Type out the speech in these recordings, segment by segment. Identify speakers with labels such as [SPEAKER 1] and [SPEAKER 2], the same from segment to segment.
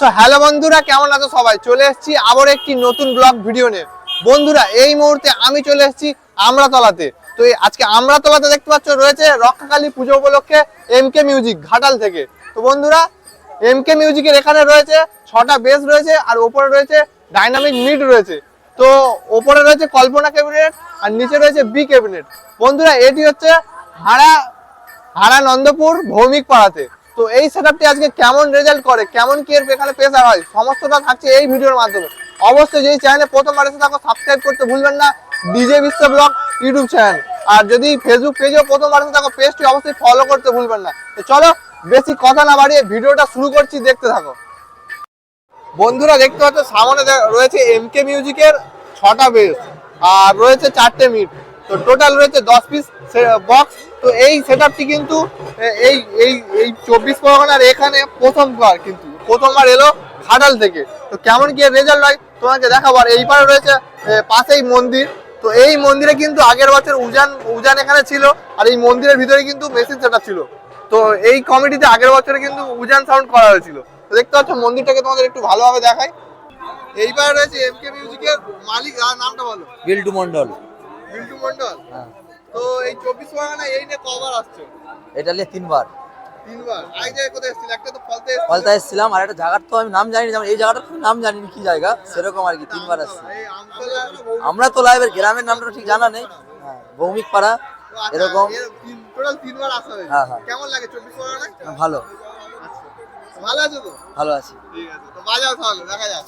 [SPEAKER 1] Hello বন্ধুরা, কেমন আছো সবাই? চলে এসেছি আবার একটি নতুন ব্লগ ভিডিও নিয়ে। বন্ধুরা, এই মুহূর্তে আমি চলে এসেছি আমরাতলাতে। তো আজকে আমরাতলাতে দেখতে পাচ্ছ, রয়েছে রক্ষাকালী পুজো উপলক্ষে এম কে মিউজিক ঘাটাল থেকে। তো বন্ধুরা এম কে মিউজিকের এখানে রয়েছে ছটা বেস রয়েছে আর ওপরে রয়েছে ডাইনামিক মিড রয়েছে। তো ওপরে রয়েছে কল্পনা ক্যাবিনেট আর নিচে রয়েছে বি ক্যাবিনেট বন্ধুরা, এটি হচ্ছে হাড়া হারা নন্দপুর ভৌমিক পাড়াতে। তো এই সেটআপটি আজকে কেমন রেজাল্ট করে, কেমন কি এর এখানে প্রেসার হয় সমস্তটা থাকছে এই ভিডিওর মাধ্যমে। অবশ্যই যেই চ্যানেলে প্রথমবার এসে থাকো সাবস্ক্রাইব করতে ভুলবেন না। ডিজে বিশ্ব ব্লগ ইউটিউব চ্যানেল আর যদি ফেসবুক পেজেও প্রথমবার এসে থাকো পেজটি অবশ্যই ফলো করতে ভুলবেন না। তো চলো, বেশি কথা না বাড়িয়ে ভিডিওটা শুরু করছি, দেখতে থাকো। বন্ধুরা, দেখতে পাচ্ছ, সামনে রয়েছে এমকে মিউজিকের ছটা বেস আর রয়েছে চারটে মিট তো টোটাল রয়েছে দশ পিস বক্স তো এই সেটআপটি কিন্তু এই এই এই চব্বিশ পরগনার এখানে প্রথমবার কিন্তু, প্রথমবার এলো ঘাটাল থেকে। তো কেমন কি রেজাল্ট হয়, তোমাকে দেখাবো। আর এই রয়েছে পাশেই মন্দির। তো এই মন্দিরে কিন্তু আগের বছর উজান উজান এখানে ছিল, আর এই মন্দিরের ভিতরে কিন্তু মেশিন সেটা ছিল। তো এই কমিটিতে আগের বছরে কিন্তু উজান সাউন্ড করা হয়েছিল। তো দেখতে পাচ্ছ, মন্দিরটাকে তোমাদের একটু ভালোভাবে দেখাই। এইবার রয়েছে এমকে মিউজিকের মালিক নামটা বলো।
[SPEAKER 2] বিল্টু মন্ডল
[SPEAKER 1] মন্ডল। তো এই চব্বিশ পরগনা এই নিয়ে কবার আসছে?
[SPEAKER 2] এটা নিয়ে তিনবার।
[SPEAKER 1] তিনবার। আগে জায়গায় কোথায় এসেছিল? একটা তো ফলতে এসেছিল।
[SPEAKER 2] এসেছিলাম আর একটা জায়গার তো আমি নাম জানি না এই জায়গাটার নাম জানি না কি জায়গা? সেরকম আর কি তিনবার আসছি আমরা তো লাইভের গ্রামের নামটা ঠিক জানা নেই। হ্যাঁ, ভৌমিক পাড়া
[SPEAKER 1] আচ্ছা,
[SPEAKER 2] এরকম।
[SPEAKER 1] টোটাল তিনবার আসা হয়েছে।
[SPEAKER 2] হ্যাঁ, হ্যাঁ।
[SPEAKER 1] কেমন লাগে চব্বিশ পরগনায়?
[SPEAKER 2] ভালো।
[SPEAKER 1] আচ্ছা। ভালো আছো তো?
[SPEAKER 2] ভালো আছি।
[SPEAKER 1] ঠিক আছে তো বাজাও তাহলে দেখা যাক।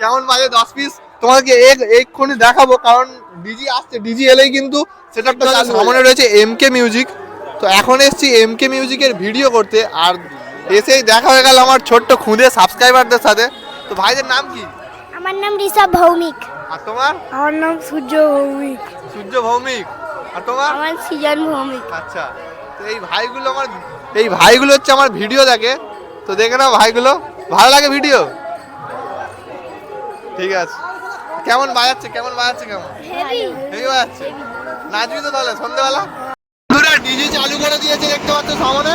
[SPEAKER 1] কেমন বাজে দশ পিস তোমাকে এক এক্ষুনি দেখাবো কারণ ডিজি আসছে। ডিজি এলেই কিন্তু সেটা সামনে রয়েছে এমকে মিউজিক তো এখন এসেছি এমকে মিউজিকের ভিডিও করতে আর এসেই দেখা হয়ে গেল আমার ছোট্ট খুদে সাবস্ক্রাইবারদের সাথে। তো ভাইদের নাম কি?
[SPEAKER 3] আমার নাম ঋষভ ভৌমিক।
[SPEAKER 1] আর তোমার?
[SPEAKER 3] আমার নাম সূর্য ভৌমিক।
[SPEAKER 1] সূর্য ভৌমিক। আর তোমার?
[SPEAKER 3] আমার সৃজন ভৌমিক।
[SPEAKER 1] আচ্ছা। তো এই ভাইগুলো আমার এই ভাইগুলো হচ্ছে আমার ভিডিও দেখে। তো দেখে নাও ভাইগুলো। ভালো লাগে ভিডিও ঠিক আছে। কেমন বাজাচ্ছে কেমন বাজাচ্ছে কেমন? হেভি বাজাচ্ছে। নাচবি তো তাহলে সন্ধ্যেবেলা বন্ধুরা ডিজে চালু করে দিয়েছে দেখতে পাচ্ছ সামনে।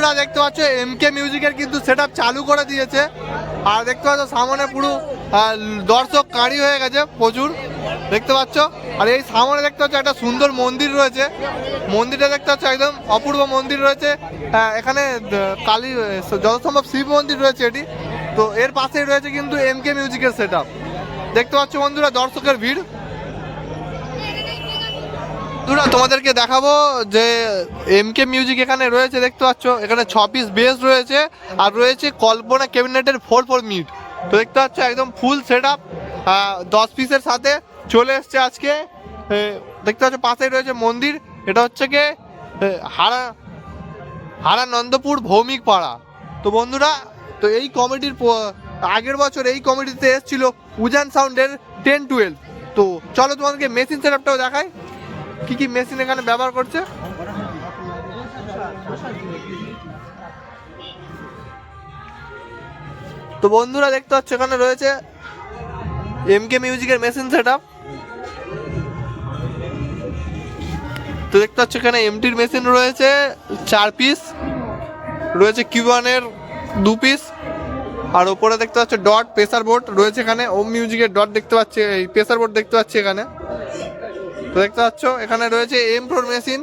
[SPEAKER 1] বন্ধুরা দেখতে পাচ্ছ এমকে মিউজিকের কিন্তু সেট চালু করে দিয়েছে। আর দেখতে পাচ্ছ, সামনে পুরো দর্শক কাঁড়ি হয়ে গেছে প্রচুর। দেখতে পাচ্ছ? আর এই সামনে দেখতে পাচ্ছ, একটা সুন্দর মন্দির রয়েছে। মন্দিরটা দেখতে পাচ্ছ, একদম অপূর্ব মন্দির রয়েছে। এখানে কালী যত সম্ভব শিব মন্দির রয়েছে এটি। তো এর পাশেই রয়েছে কিন্তু এমকে মিউজিকের সেট দেখতে পাচ্ছ বন্ধুরা, দর্শকের ভিড়। বন্ধুরা, তোমাদেরকে দেখাবো যে এম কে মিউজিক এখানে রয়েছে, দেখতে পাচ্ছ? এখানে ছ পিস বেস রয়েছে, আর রয়েছে কল্পনা ক্যাবিনেটের ফোর ফোর মিট তো দেখতে পাচ্ছ, একদম ফুল সেট আপ দশ পিসের সাথে চলে এসছে আজকে। দেখতে পাচ্ছ, পাশেই রয়েছে মন্দির। এটা হচ্ছে কি? হারা হারা নন্দপুর ভৌমিক পাড়া। তো বন্ধুরা, তো এই কমিটির আগের বছর এই কমিটিতে এসেছিল উজান সাউন্ডের টেন টুয়েলভ তো চলো তোমাদেরকে মেশিন সেট আপটাও দেখাই। কি কি মেশিন এখানে ব্যবহার করছে? তো বন্ধুরা দেখতে পাচ্ছ, এখানে রয়েছে এম কে মিউজিকের মেশিন সেট আপ তো দেখতে পাচ্ছ, এখানে এমটির মেশিন রয়েছে, চার পিস রয়েছে কিউয়ানের দু পিস আর ওপরে দেখতে পাচ্ছ ডট প্রেসার বোর্ড রয়েছে এখানে। ওম মিউজিকের ডট দেখতে পাচ্ছি, এই প্রেসার বোর্ড দেখতে পাচ্ছি এখানে। দেখতে পাচ্ছ, এখানে রয়েছে এম প্রোর মেশিন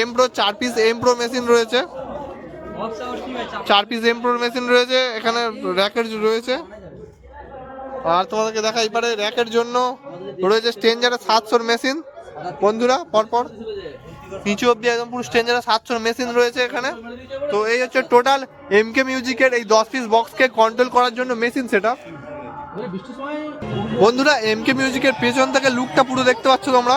[SPEAKER 1] এম প্রো চার পিস এম প্রো মেশিন রয়েছে। চার পিস এম প্রোর মেশিন রয়েছে, এখানে র্যাকের রয়েছে। আর তোমাদেরকে দেখাই পারে র্যাকের জন্য রয়েছে স্টেঞ্জারের সাতশোর মেশিন বন্ধুরা, পরপর। নিচু অব্দি একদম পুরো স্টেঞ্জারের সাতশোর মেশিন রয়েছে এখানে। তো এই হচ্ছে টোটাল এম কে মিউজিকের এই দশ পিস বক্সকে কন্ট্রোল করার জন্য মেশিন সেট বন্ধুরা এম কে মিউজিকের পেছন থেকে লুকটা পুরো দেখতে পাচ্ছ তোমরা।